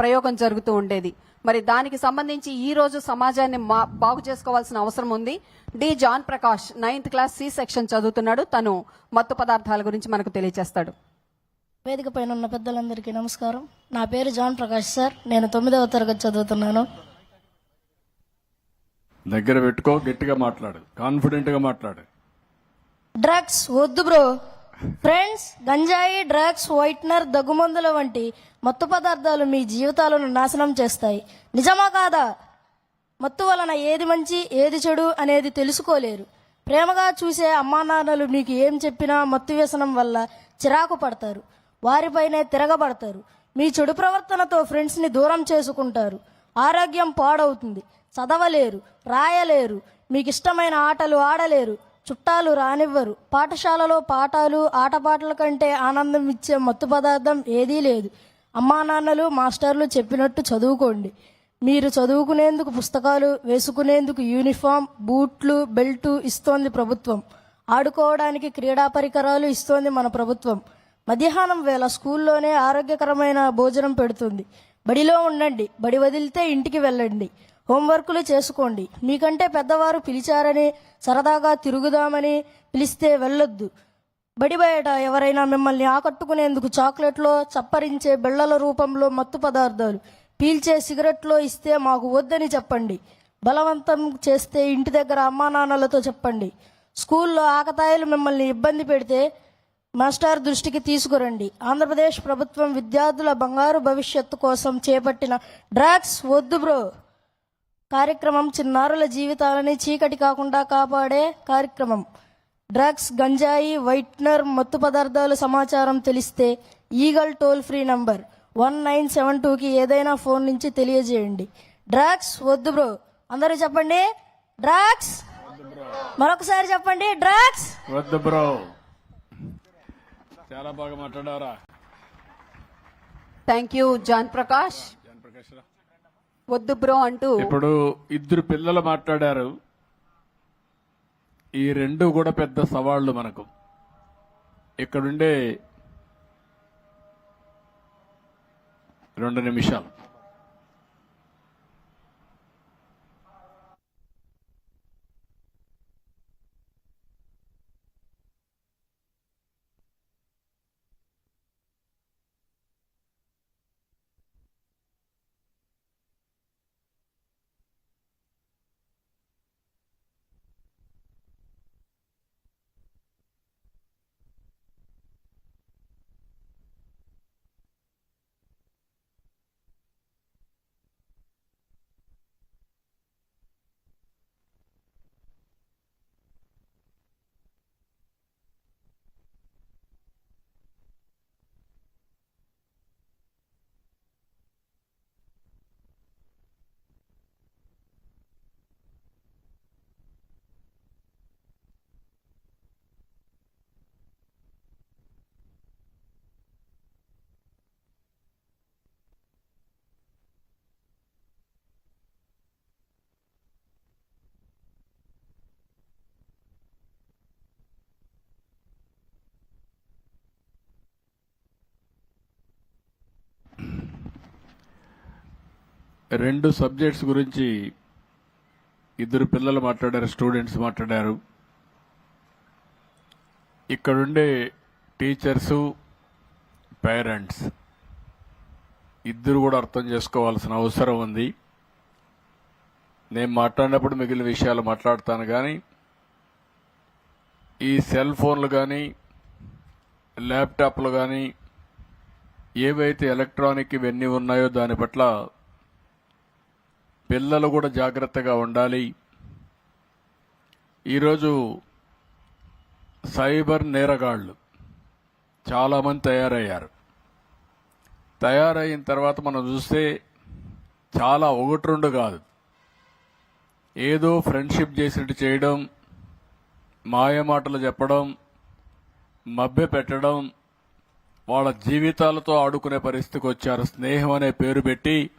ప్రయోగం జరుగుతూ ఉండేది. మరి దానికి సంబంధించి ఈ రోజు సమాజాన్ని మా- బాగు చేసుకోవాల్సిన అవసరం ఉంది. D John Prakash ninth class C section చదువుతున్నాడు. తను మత్తు పదార్థాల గురించి మనకు తెలియజేస్తాడు వేదిక పైన ఉన్న పెద్దలందరికీ నమస్కారం. నా పేరు జాన్ ప్రకాష్ సార్. నేను తొమ్మిదవ తరగతి చదువుతున్నాను. దగ్గర పెట్టుకో గట్టిగా మాట్లాడు. కాన్ఫిడెంట్గా మాట్లాడు. డ్రగ్స్ వద్దు బ్రో. ఫ్రెండ్స్ గంజాయి డ్రగ్స్ వైట్నర్ దగ్గుమందుల వంటి మత్తు పదార్థాలు మీ జీవితాలను నాశనం చేస్తాయి. నిజమా కాదా? మత్తు వలన ఏది మంచి ఏది చెడు అనేది తెలుసుకోలేరు. ప్రేమగా చూసే అమ్మా నాన్నలు మీకు ఏం చెప్పినా మత్తు వ్యసనం వల్ల చిరాకు పడతారు. వారిపైనే తిరగబడతారు. మీ చెడు ప్రవర్తనతో ఫ్రెండ్స్ని దూరం చేసుకుంటారు. ఆరోగ్యం పాడవుతుంది. చదవలేరు రాయలేరు. మీకు ఇష్టమైన ఆటలు ఆడలేరు. చుట్టాలు రానివ్వరు. పాఠశాలలో పాఠాలు ఆటపాటల కంటే ఆనందం ఇచ్చే మత్తు పదార్థం ఏదీ లేదు. అమ్మా నాన్నలు మాస్టర్లు చెప్పినట్టు చదువుకోండి. మీరు చదువుకునేందుకు పుస్తకాలు వేసుకునేందుకు యూనిఫామ్ బూట్లు బెల్టు ఇస్తోంది ప్రభుత్వం. ఆడుకోవడానికి క్రీడా పరికరాలు ఇస్తోంది మన ప్రభుత్వం. మధ్యాహ్నం వేళ స్కూల్లోనే ఆరోగ్యకరమైన భోజనం పెడుతుంది. బడిలో ఉండండి. బడి వదిలితే ఇంటికి వెళ్ళండి. హోంవర్కులు చేసుకోండి. మీకంటే పెద్దవారు పిలిచారని సరదాగా తిరుగుదామని పిలిస్తే వెళ్ళొద్దు. బడి బయట ఎవరైనా మిమ్మల్ని ఆకట్టుకునేందుకు చాక్లెట్లో చప్పరించే బిళ్ళల రూపంలో మత్తు పదార్థాలు పీల్చే సిగరెట్లో ఇస్తే మాకు వద్దని చెప్పండి. బలవంతం చేస్తే ఇంటి దగ్గర అమ్మా నాన్నలతో చెప్పండి. స్కూల్లో ఆకతాయిలు మిమ్మల్ని ఇబ్బంది పెడితే మాస్టర్ దృష్టికి తీసుకురండి. ఆంధ్రప్రదేశ్ ప్రభుత్వం విద్యార్థుల బంగారు భవిష్యత్తు కోసం చేపట్టిన డ్రాగ్స్ వద్దు బ్రో. కార్యక్రమం చిన్నారుల జీవితాలని చీకటి కాకుండా కాపాడే కార్యక్రమం. డ్రగ్స్ గంజాయి వైట్నర్ మత్తు పదార్థాల సమాచారం తెలిస్తే Eagle toll free number one nine seven టూకి ఏదైనా ఫోన్ నుంచి తెలియజేయండి. డ్రగ్స్ వద్దు బ్రో. అందరూ చెప్పండి. డ్రగ్స్? మరొకసారి చెప్పండి. డ్రగ్స్? వద్దు బ్రో. చాలా బాగా మాట్లాడారా thank you John Prakash Prakash రా. వద్దు బ్రో అంటూ. ఇప్పుడు ఇద్దరు పిల్లలు మాట్లాడారు. ఈ రెండు కూడా పెద్ద సవాళ్ళు మనకు. ఇక్కడుండే రెండు నిమిషాలు. రెండు సబ్జెక్ట్స్ గురించి ఇద్దరు పిల్లలు మాట్లాడారు స్టూడెంట్స్ మాట్లాడారు. ఇక్కడుండే టీచర్సు పేరెంట్స్. ఇద్దరు కూడా అర్థం చేసుకోవాల్సిన అవసరం ఉంది. నేను మాట్లాడినప్పుడు మిగిలిన విషయాలు మాట్లాడతాను కానీ ఈ సెల్ ఫోన్లు కానీ ల్యాప్టాప్లు కానీ ఏవైతే ఎలక్ట్రానిక్ ఇవన్నీ ఉన్నాయో దాని పట్ల పిల్లలు కూడా జాగ్రత్తగా ఉండాలి. ఈరోజు సైబర్ నేరగాళ్ళు చాలామంది తయారయ్యారు. తయారైన తర్వాత మనం చూస్తే చాలా ఒకటి రెండు కాదు. ఏదో ఫ్రెండ్షిప్ చేసినట్టు చేయడం మాయమాటలు చెప్పడం మభ్య పెట్టడం వాళ్ళ జీవితాలతో ఆడుకునే పరిస్థితికి వచ్చారు. స్నేహం అనే పేరు పెట్టి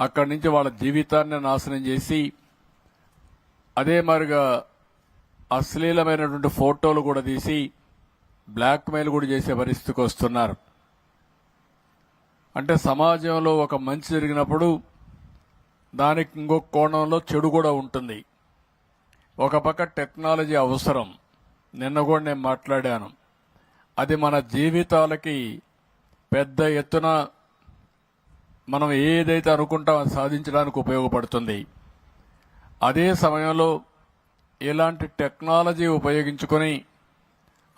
అక్కడి నుంచి వాళ్ళ జీవితాన్ని నాశనం చేసి అదే మరిగా అశ్లీలమైనటువంటి ఫోటోలు కూడా తీసి బ్లాక్మెయిల్ కూడా చేసే పరిస్థితికి వస్తున్నారు. అంటే సమాజంలో ఒక మంచి జరిగినప్పుడు దానికి ఇంకొక కోణంలో చెడు కూడా ఉంటుంది. ఒక పక్క టెక్నాలజీ అవసరం. నిన్న కూడా నేను మాట్లాడాను. అది మన జీవితాలకి పెద్ద ఎత్తున మనం ఏదైతే అనుకుంటామో అది సాధించడానికి ఉపయోగపడుతుంది అదే సమయంలో ఇలాంటి టెక్నాలజీ ఉపయోగించుకొని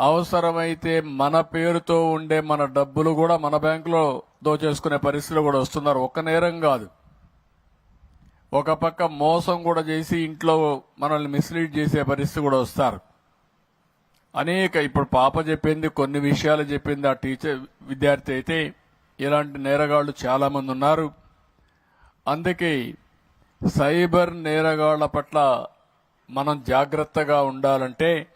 అవసరమైతే మన పేరుతో ఉండే మన డబ్బులు కూడా మన బ్యాంకులో దోచేసుకునే పరిస్థితులు కూడా వస్తున్నారు. ఒక్క నేరం కాదు. ఒక పక్క మోసం కూడా చేసి ఇంట్లో మనల్ని మిస్లీడ్ చేసే పరిస్థితి కూడా వస్తారు. అనేక ఇప్పుడు పాప చెప్పింది కొన్ని విషయాలు చెప్పింది ఆ టీచర్ విద్యార్థి అయితే ఇలాంటి నేరగాళ్ళు చాలామంది ఉన్నారు. అందుకే సైబర్ నేరగాళ్ళ పట్ల మనం జాగ్రత్తగా ఉండాలంటే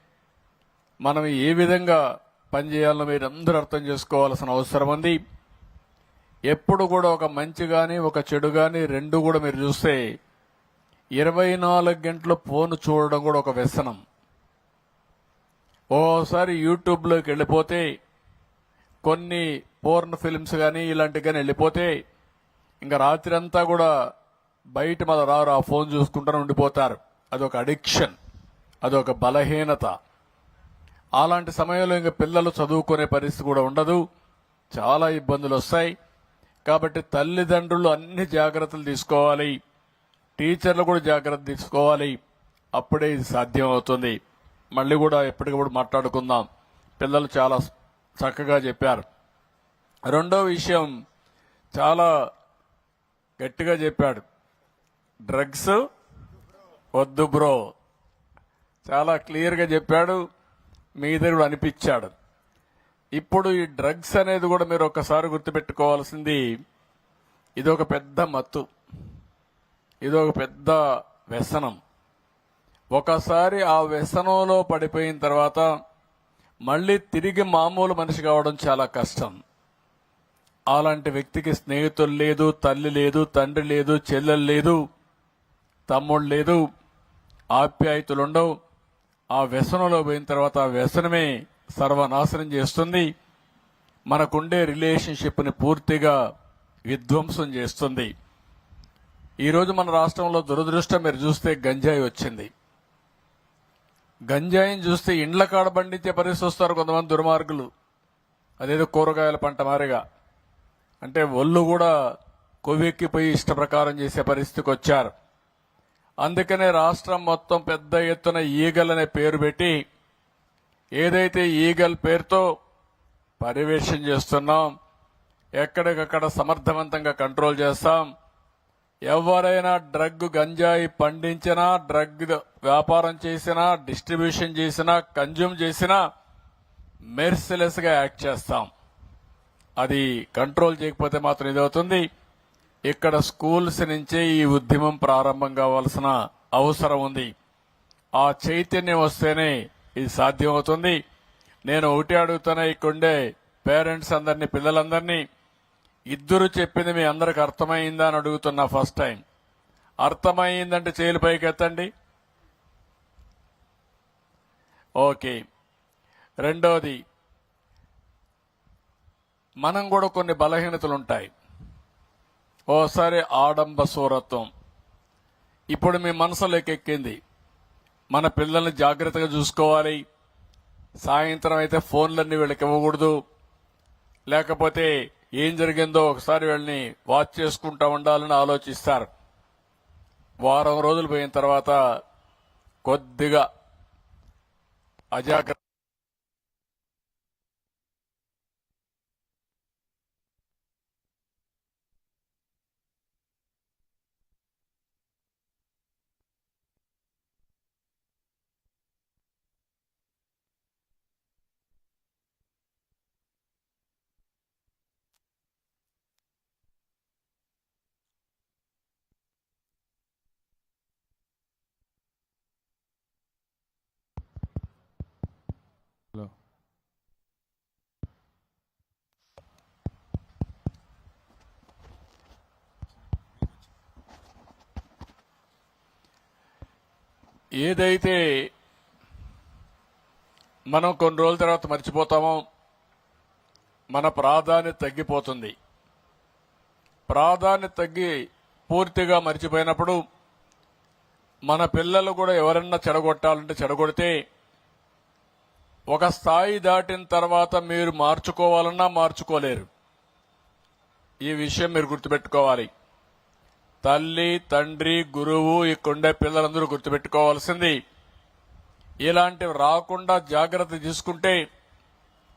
మనం ఏ విధంగా పనిచేయాలో మీరు అందరూ అర్థం చేసుకోవాల్సిన అవసరం ఉంది. ఎప్పుడు కూడా ఒక మంచి కానీ ఒక చెడు కానీ రెండు కూడా మీరు చూస్తే ఇరవై నాలుగు గంటలు ఫోన్ చూడడం కూడా ఒక వ్యసనం. ఓసారి యూట్యూబ్లోకి వెళ్ళిపోతే కొన్ని పోర్న్ ఫిల్మ్స్ కానీ ఇలాంటివి కానీ వెళ్ళిపోతే ఇంకా రాత్రి అంతా కూడా బయట మన రారు ఆ ఫోన్ చూసుకుంటూనే ఉండిపోతారు. అదొక అడిక్షన్ అదొక బలహీనత. అలాంటి సమయంలో ఇంకా పిల్లలు చదువుకునే పరిస్థితి కూడా ఉండదు. చాలా ఇబ్బందులు వస్తాయి. కాబట్టి తల్లిదండ్రులు అన్ని జాగ్రత్తలు తీసుకోవాలి. టీచర్లు కూడా జాగ్రత్త తీసుకోవాలి. అప్పుడే ఇది సాధ్యం అవుతుంది మళ్ళీ కూడా ఎప్పటికప్పుడు మాట్లాడుకుందాం. పిల్లలు చాలా చక్కగా చెప్పారు. రెండో విషయం చాలా గట్టిగా చెప్పాడు. డ్రగ్స్ వద్దు బ్రో. చాలా క్లియర్గా చెప్పాడు. మీ దగ్గర కూడా అనిపించాడు. ఇప్పుడు ఈ డ్రగ్స్ అనేది కూడా మీరు ఒకసారి గుర్తుపెట్టుకోవాల్సింది ఇది ఒక పెద్ద మత్తు. ఇది ఒక పెద్ద వ్యసనం. ఒకసారి ఆ వ్యసనంలో పడిపోయిన తర్వాత మళ్ళీ తిరిగి మామూలు మనిషి కావడం చాలా కష్టం. అలాంటి వ్యక్తికి స్నేహితులు లేదు తల్లి లేదు తండ్రి లేదు చెల్లెలు లేదు తమ్ముడు లేదు ఆప్యాయతలు ఉండవు. ఆ వ్యసనంలో పోయిన తర్వాత ఆ వ్యసనమే సర్వనాశనం చేస్తుంది. మనకుండే రిలేషన్షిప్ని పూర్తిగా విధ్వంసం చేస్తుంది. ఈరోజు మన రాష్ట్రంలో దురదృష్టం మీరు చూస్తే గంజాయి వచ్చింది. గంజాయిని చూస్తే ఇండ్ల కాడ పండించే పరిస్థితి వస్తారు కొంతమంది దుర్మార్గులు. అదేదో కూరగాయల పంట మారిగా. అంటే ఒళ్ళు కూడా కొవ్వెక్కిపోయి ఇష్ట ప్రకారం చేసే పరిస్థితికి వచ్చారు. అందుకనే రాష్ట్రం మొత్తం పెద్ద ఎత్తున ఈగల్ అనే పేరు పెట్టి ఏదైతే ఈగల్ పేరుతో పర్యవేక్షణ చేస్తున్నాం ఎక్కడికక్కడ సమర్థవంతంగా కంట్రోల్ చేస్తాం ఎవరైనా డ్రగ్ గంజాయి పండించినా డ్రగ్ వ్యాపారం చేసినా డిస్ట్రిబ్యూషన్ చేసినా కన్జ్యూమ్ చేసినా మెర్సిలెస్గా యాక్ట్ చేస్తాం. అది కంట్రోల్ చేయకపోతే మాత్రం ఇదవుతుంది. ఇక్కడ స్కూల్స్ నుంచే ఈ ఉద్యమం ప్రారంభం కావాల్సిన అవసరం ఉంది. ఆ చైతన్యం వస్తేనే ఇది సాధ్యమవుతుంది. నేను ఒకటి అడుగుతానే ఇక్కడుండే పేరెంట్స్ అందరినీ పిల్లలందరినీ ఇద్దరు చెప్పింది మీ అందరికి అర్థమైందా అని అడుగుతున్నా ఫస్ట్ టైం. అర్థమైందంటే చేలు పైకి ఎత్తండి ఓకే. రెండోది మనం కూడా కొన్ని బలహీనతలు ఉంటాయి ఓసారి ఆడంబ సూరత్వం ఇప్పుడు మీ మనసులోకి ఎక్కింది మన పిల్లల్ని జాగ్రత్తగా చూసుకోవాలి. సాయంత్రం అయితే ఫోన్లన్నీ వీళ్ళకి ఇవ్వకూడదు. లేకపోతే ఏం జరిగిందో ఒకసారి వీళ్ళని వాచ్ చేసుకుంటా ఉండాలని ఆలోచిస్తారు. వారం రోజులు పోయిన తర్వాత కొద్దిగా అజాగ్రత్త ఏదైతే మనం కొన్ని రోజుల తర్వాత మర్చిపోతామో మన ప్రాధాన్యత తగ్గిపోతుంది. ప్రాధాన్యత తగ్గి పూర్తిగా మర్చిపోయినప్పుడు మన పిల్లలు కూడా ఎవరన్నా చెడగొట్టాలంటే చెడగొడితే ఒక స్థాయి దాటిన తర్వాత మీరు మార్చుకోవాలన్నా మార్చుకోలేరు. ఈ విషయం మీరు గుర్తుపెట్టుకోవాలి. తల్లి తండ్రి గురువు ఇక్కడుండే పిల్లలందరూ గుర్తుపెట్టుకోవాల్సింది. ఇలాంటివి రాకుండా జాగ్రత్త తీసుకుంటే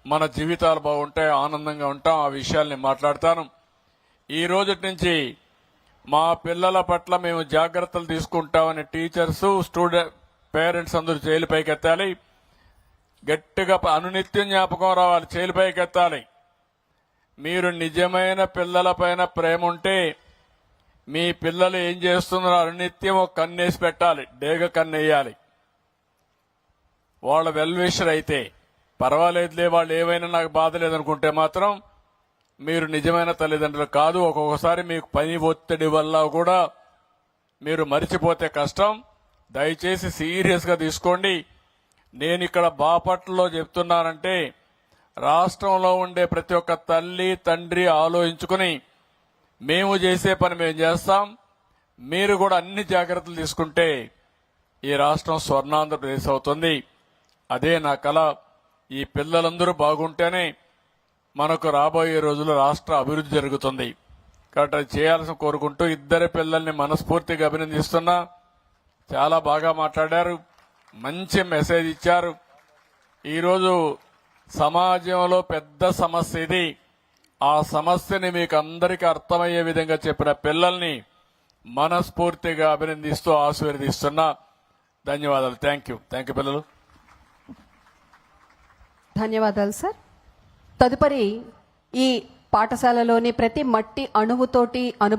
మన జీవితాలు బాగుంటాయి ఆనందంగా ఉంటాం. ఆ విషయాల్ని మాట్లాడతాను. ఈ రోజు నుంచి మా పిల్లల పట్ల మేము జాగ్రత్తలు తీసుకుంటామని టీచర్స్ స్టూడెంట్ పేరెంట్స్ అందరూ చేలు పైకెత్తాలి. గట్టిగా అనునిత్యం జ్ఞాపకం రావాలి చేలు పైకెత్తాలి. మీరు నిజమైన పిల్లలపైన ప్రేమ ఉంటే మీ పిల్లలు ఏం చేస్తున్నారు అనునిత్యం ఒక కన్నేసి పెట్టాలి డేగ కన్నేయాలి. వాళ్ళ వెల్విషర్ అయితే పర్వాలేదులే వాళ్ళు ఏమైనా నాకు బాధ లేదనుకుంటే మాత్రం మీరు నిజమైన తల్లిదండ్రులు కాదు ఒక్కొక్కసారి మీకు పని ఒత్తిడి వల్ల కూడా మీరు మరిచిపోతే కష్టం. దయచేసి సీరియస్గా తీసుకోండి. నేను ఇక్కడ బాపట్లలో చెప్తున్నానంటే రాష్ట్రంలో ఉండే ప్రతి ఒక్క తల్లి తండ్రి ఆలోచించుకుని మేము చేసే పని మేము చేస్తాం. మీరు కూడా అన్ని జాగ్రత్తలు తీసుకుంటే ఈ రాష్ట్రం స్వర్ణాంధ్రప్రదేశ్ అవుతుంది. అదే నా కళ ఈ పిల్లలందరూ బాగుంటేనే మనకు రాబోయే రోజుల్లో రాష్ట్ర అభివృద్ధి జరుగుతుంది. కాబట్టి అది చేయాల్సిన కోరుకుంటూ ఇద్దరి పిల్లల్ని మనస్ఫూర్తిగా అభినందిస్తున్నా. చాలా బాగా మాట్లాడారు. మంచి మెసేజ్ ఇచ్చారు. ఈరోజు సమాజంలో పెద్ద సమస్య ఇది. ఆ సమస్యని మీకు అందరికీ అర్థమయ్యే విధంగా చెప్పిన పిల్లల్ని మనస్ఫూర్తిగా అభినందిస్తూ ఆశీర్వదిస్తున్నా. ధన్యవాదాలు. థ్యాంక్ యూ థ్యాంక్ యూ పిల్లలు. ధన్యవాదాలు సార్. తదుపరి ఈ పాఠశాలలోని ప్రతి మట్టి అణువుతోటి అను